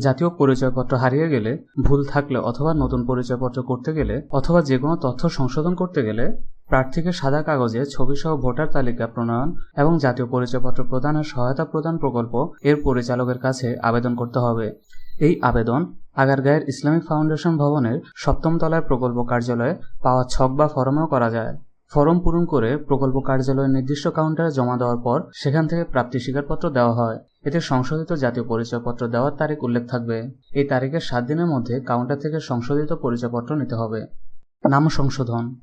জাতীয় পরিচয়পত্র হারিয়ে গেলে, ভুল থাকলে অথবা নতুন পরিচয়পত্র করতে গেলে অথবা যে কোনো তথ্য সংশোধন করতে গেলে, প্রার্থীকে সাদা কাগজে ছবিসহ ভোটার তালিকা প্রণয়ন এবং জাতীয় পরিচয়পত্র প্রদানের সহায়তা প্রদান প্রকল্প এর পরিচালকের কাছে আবেদন করতে হবে। এই আবেদন আগারগাঁয়ের ইসলামিক ফাউন্ডেশন ভবনের সপ্তম তলায় প্রকল্প কার্যালয়ে পাওয়া ছক বা ফরমেও করা যায়। ফরম পূরণ করে প্রকল্প কার্যালয়ের নির্দিষ্ট কাউন্টারে জমা দেওয়ার পর সেখান থেকে প্রাপ্তি স্বীকারপত্র দেওয়া হয়। এতে সংশোধিত জাতীয় পরিচয়পত্র দেওয়ার তারিখ উল্লেখ থাকবে। এই তারিখের সাত দিনের মধ্যে কাউন্টার থেকে সংশোধিত পরিচয়পত্র নিতে হবে। নাম সংশোধন।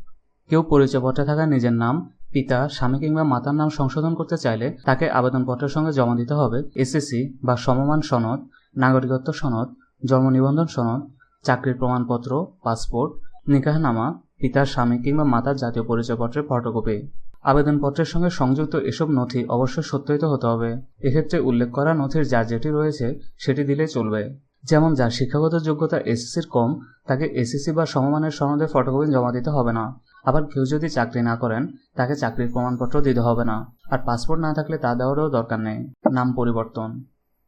কেউ পরিচয়পত্রে থাকা নিজের নাম, পিতা, স্বামী কিংবা মাতার নাম সংশোধন করতে চাইলে তাকে আবেদনপত্রের সঙ্গে জমা দিতে হবে। এসএসসি বা সমমান সনদ, নাগরিকত্ব সনদ, জন্ম নিবন্ধন সনদ, চাকরির প্রমাণপত্র, পাসপোর্ট, নিকাহনামা পিতার স্বামী কিংবা মাতার জাতীয় পরিচয়পত্রের ফটোকপি। আবেদনপত্রের সঙ্গে সংযুক্ত এসব নথি অবশ্যই সত্যায়িত হতে হবে। এক্ষেত্রে উল্লেখ করা নথির যা যেটি রয়েছে, সেটি দিলে চলবে। যেমন যার শিক্ষাগত যোগ্যতা এসএসসির কম, তাকে এসএসসি বা সমমানের সনদের ফটোকপি জমা দিতে হবে না। আবার কেউ যদি চাকরি না করেন, তাকে চাকরির প্রমাণপত্র দিতে হবে না। আর পাসপোর্ট না থাকলে তা দেওয়ারও দরকার নেই। নাম পরিবর্তন।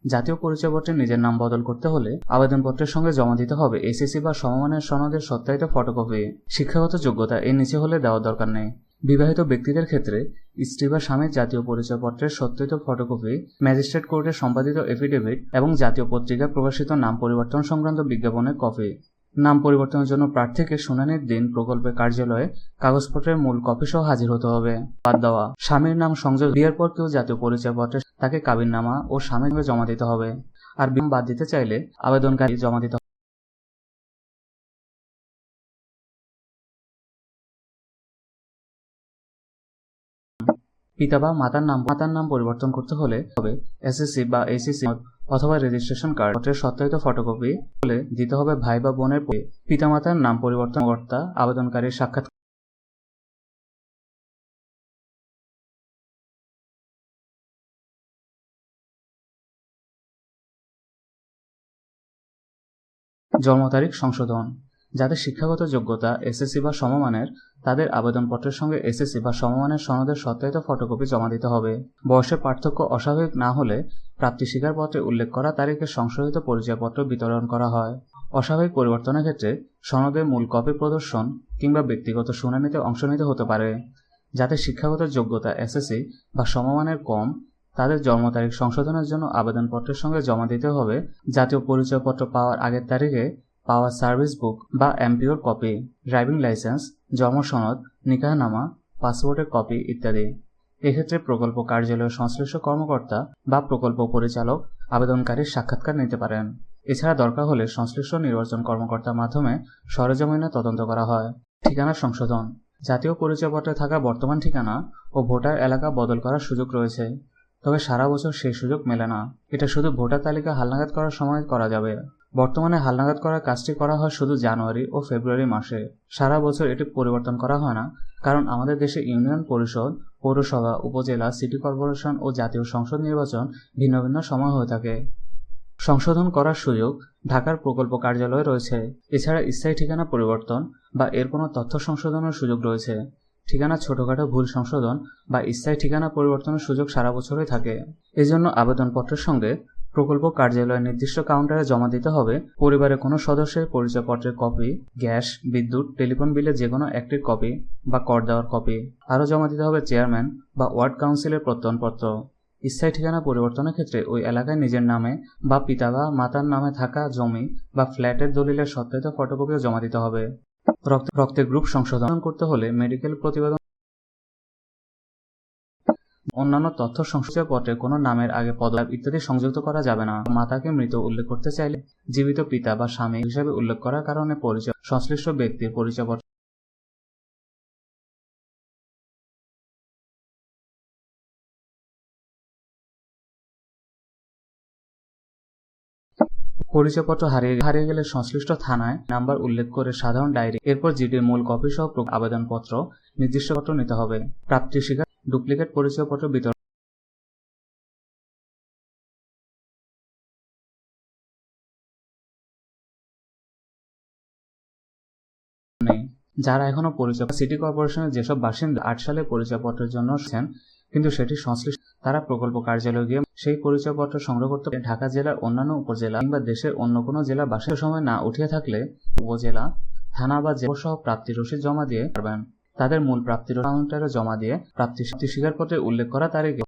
জাতীয় পরিচয়পত্রে নিজের নাম বদল করতে হলে আবেদনপত্রের সঙ্গে জমা দিতে হবে এসএসসি বা সমমানের সনদের সত্যায়িত ফটোকপি। শিক্ষাগত যোগ্যতা এর নিচে হলে দেওয়ার দরকার নেই। বিবাহিত ব্যক্তিদের ক্ষেত্রে স্ত্রী বা স্বামীর জাতীয় পরিচয়পত্রের সত্যায়িত ফটোকপি, ম্যাজিস্ট্রেট কোর্টে সম্পাদিত এফিডেভিট এবং জাতীয় পত্রিকায় প্রকাশিত নাম পরিবর্তন সংক্রান্ত বিজ্ঞাপনের কপি। নাম পরিবর্তনের জন্য প্রার্থীকে শুনানির দিন প্রকল্পের কার্যালয়ে কাগজপত্রের মূল কপি সহ হাজির হতে হবে। বাদ দেওয়া। স্বামীর নাম সংযোগ বিয়ের পর কেউ জাতীয় পরিচয়পত্রে তাকে কাবিননামা ও স্বামীর জমা দিতে হবে। আর বিম বাদ দিতে চাইলে আবেদনকারী জমা দিতে পিতা বা মাতার নাম মাতার নাম পরিবর্তন করতে হলে হবে এসএসসি বা এসিসি অথবা রেজিস্ট্রেশন কার্ড পত্রের সত্যায়িত ফটোকপি হলে দিতে হবে ভাই বা বোনের পিতামাতার নাম পরিবর্তন কর্তা, আবেদনকারীর সাক্ষাৎ জন্ম তারিখ সংশোধন। যাদের শিক্ষাগত যোগ্যতা এসএসসি বা সমমানের, তাদের আবেদনপত্রের সঙ্গে এসএসসি বা সমমানের সনদের সত্যায়িত ফটোকপি জমা দিতে হবে। বয়সের পার্থক্য অস্বাভাবিক না হলে প্রাপ্তি স্বীকারপত্রে উল্লেখ করা, তারিখে সংশোধিত পরিচয়পত্র বিতরণ করা হয়। অস্বাভাবিক পরিবর্তনের ক্ষেত্রে সনদের মূল কপি প্রদর্শন কিংবা ব্যক্তিগত শুনানিতে অংশ নিতে হতে পারে। যাদের শিক্ষাগত যোগ্যতা এসএসসি বা সমমানের কম, তাদের জন্ম তারিখ সংশোধনের জন্য আবেদনপত্রের সঙ্গে জমা দিতে হবে। জাতীয় পরিচয়পত্র পাওয়ার আগের তারিখে পাওয়ার সার্ভিস বুক বা এমপিওর কপি, ড্রাইভিং লাইসেন্স জন্ম সনদ, নিকাহনামা, পাসপোর্টের কপি ইত্যাদি। এক্ষেত্রে প্রকল্প কার্যালয়ের সংশ্লিষ্ট কর্মকর্তা বা প্রকল্প পরিচালক আবেদনকারীর সাক্ষাৎকার নিতে পারেন। এছাড়া দরকার হলে সংশ্লিষ্ট নির্বাচন কর্মকর্তার মাধ্যমে সরেজমিনে তদন্ত করা হয়। ঠিকানা সংশোধন। জাতীয় পরিচয়পত্রে থাকা বর্তমান ঠিকানা ও ভোটার এলাকা বদল করার সুযোগ রয়েছে। তবে সারা বছর সেই সুযোগ মেলে না। এটা শুধু ভোটার তালিকা হালনাগাদ করার সময় করা যাবে। বর্তমানে হালনাগাদ করার কাজটি করা হয় শুধু জানুয়ারি ও ফেব্রুয়ারি মাসে। সারা বছর এটি পরিবর্তন করা হয় না, কারণ আমাদের দেশে ইউনিয়ন পরিষদ, পৌরসভা, উপজেলা, সিটি কর্পোরেশন ও জাতীয় সংসদ নির্বাচন ভিন্ন ভিন্ন সময় হয়ে থাকে। সংশোধন করার সুযোগ ঢাকার প্রকল্প কার্যালয়ে রয়েছে। এছাড়া স্থায়ী ঠিকানা পরিবর্তন বা এর কোনো তথ্য সংশোধনের সুযোগ রয়েছে। ঠিকানা ছোটখাটো ভুল সংশোধন বা স্থায়ী ঠিকানা পরিবর্তনের সুযোগ সারা বছরই থাকে। এজন্য আবেদনপত্রের সঙ্গে প্রকল্প কার্যালয়ের নির্দিষ্ট কাউন্টারে জমা দিতে হবে। পরিবারের কোনো সদস্যের পরিচয়পত্রের কপি গ্যাস, বিদ্যুৎ টেলিফোন বিলের যে কোনো একটির কপি বা কর দেওয়ার কপি আরও জমা দিতে হবে চেয়ারম্যান বা ওয়ার্ড কাউন্সিলের প্রত্যয়নপত্র। স্থায়ী ঠিকানা পরিবর্তনের ক্ষেত্রে ওই এলাকায় নিজের নামে বা পিতা বা মাতার নামে থাকা জমি বা ফ্ল্যাটের দলিলের সত্যায়িত ফটোকপিও জমা দিতে হবে। রক্ত, রক্তের গ্রুপ সংশোধন করতে হলে মেডিকেল প্রতিবেদন অন্যান্য তথ্য সংশোধনপত্রে কোনো নামের আগে পদলাভ ইত্যাদি সংযুক্ত করা যাবে না। মাতাকে মৃত উল্লেখ করতে চাইলে জীবিত পিতা বা স্বামী হিসাবে উল্লেখ করার কারণে পরিচয় সংশ্লিষ্ট ব্যক্তির পরিচয়পত্র পরিচয়পত্র হারিয়ে হারিয়ে গেলে সংশ্লিষ্ট থানায় নাম্বার উল্লেখ করে সাধারণ ডায়েরি, এরপর জিডির মূল কপি সহ আবেদনপত্র, নির্দিষ্ট পত্র নিতে হবে। প্রাপ্তি স্বীকার ডুপ্লিকেট পরিচয়পত্র বিতরণ যারা এখনও পরিচয় সিটি কর্পোরেশনের যেসব বাসিন্দা আট সালে পরিচয়পত্রের জন্য কিন্তু সেটি সংশ্লিষ্ট তারা প্রকল্প কার্যালয়ে গিয়ে সেই পরিচয়পত্র সংগ্রহ করতে ঢাকা জেলার অন্যান্য উপজেলা কিংবা দেশের অন্য কোনো জেলা বাসের সময় না উঠিয়ে থাকলে উপজেলা, থানা বা জেলা সহ প্রাপ্তি রসিদ জমা দিয়ে পারবেন। তাদের মূল প্রাপ্তির জমা দিয়ে প্রাপ্তি স্বীকারপত্রে উল্লেখ করা তারিখে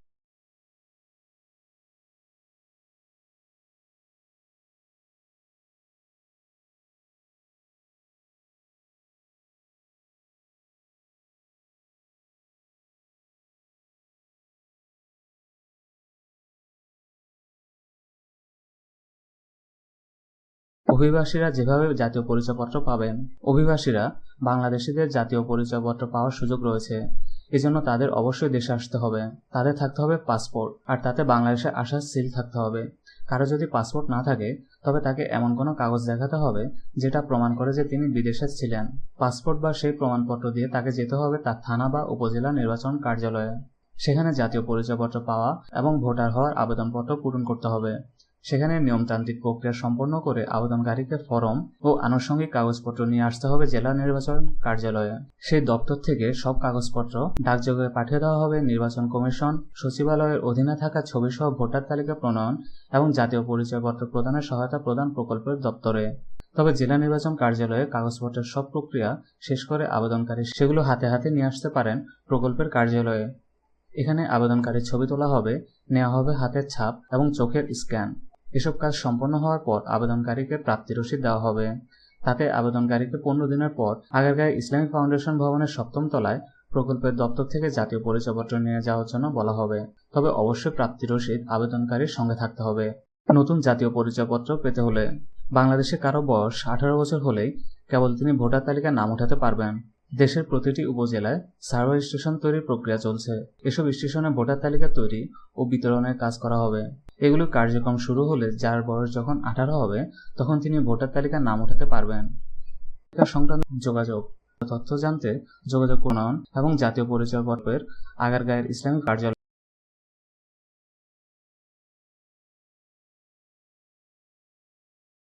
অভিবাসীরা যেভাবে জাতীয় পরিচয়পত্র পাবেন, অভিবাসীরা বাংলাদেশিদের জাতীয় পরিচয়পত্র পাওয়ার সুযোগ রয়েছে। এজন্য তাদের অবশ্যই দেশে আসতে হবে। তাদের থাকতে হবে পাসপোর্ট, আর তাতে বাংলাদেশে আসার সিল থাকতে হবে। কারও যদি পাসপোর্ট না থাকে, তবে তাকে এমন কোনো কাগজ দেখাতে হবে, যেটা প্রমাণ করে যে তিনি বিদেশে ছিলেন। পাসপোর্ট বা সেই প্রমাণপত্র দিয়ে তাকে যেতে হবে তার থানা বা উপজেলা নির্বাচন কার্যালয়ে। সেখানে জাতীয় পরিচয়পত্র পাওয়া এবং ভোটার হওয়ার আবেদনপত্র পূরণ করতে হবে। সেখানে নিয়মতান্ত্রিক প্রক্রিয়া সম্পন্ন করে আবেদনকারীকে ফরম ও আনুষঙ্গিক কাগজপত্র নিয়ে আসতে হবে জেলা নির্বাচন কার্যালয়ে। সেই দপ্তর থেকে সব কাগজপত্র ডাকযোগে পাঠিয়ে দেওয়া হবে নির্বাচন কমিশন, সচিবালয়ের অধীনে থাকা ছবিসহ ভোটার তালিকা প্রণয়ন এবং জাতীয় পরিচয়পত্র প্রদানের সহায়তা প্রদান প্রকল্পের দপ্তরে। তবে জেলা নির্বাচন কার্যালয়ে কাগজপত্রের সব প্রক্রিয়া শেষ করে আবেদনকারী সেগুলো হাতে হাতে নিয়ে আসতে পারেন প্রকল্পের কার্যালয়ে। এখানে আবেদনকারীর ছবি তোলা হবে, নেওয়া হবে হাতের ছাপ এবং চোখের স্ক্যান। এসব কাজ সম্পন্ন হওয়ার পর আবেদনকারীকে প্রাপ্তি রসিদ দেওয়া হবে। তাতে আবেদনকারীকে পনেরো দিনের পর আগারগাঁও ইসলামিক ফাউন্ডেশন ভবনের সপ্তম তলায় প্রকল্পের দপ্তর থেকে জাতীয় পরিচয়পত্র নিয়ে যাওয়ার জন্য বলা হবে। তবে অবশ্যই প্রাপ্তি রসিদ আবেদনকারীর সঙ্গে থাকতে হবে। নতুন জাতীয় পরিচয়পত্র পেতে হলে বাংলাদেশে কারও বয়স আঠারো বছর হলেই কেবল তিনি ভোটার তালিকায় নাম উঠাতে পারবেন। দেশের প্রতিটি উপজেলায় সার্ভার স্টেশন তৈরির প্রক্রিয়া চলছে। এসব স্টেশনে ভোটার তালিকা তৈরি ও বিতরণের কাজ করা হবে। এগুলো কার্যক্রম শুরু হলে যার বয়স যখন আঠারো হবে, তখন তিনি ভোটার তালিকার নাম উঠাতে পারবেন। সংক্রান্ত যোগাযোগ, তথ্য জানতে যোগাযোগ প্রণয়ন এবং জাতীয় পরিচয় পরিচয়পত্রের আগারগাঁয়ের ইসলামিক কার্যালয়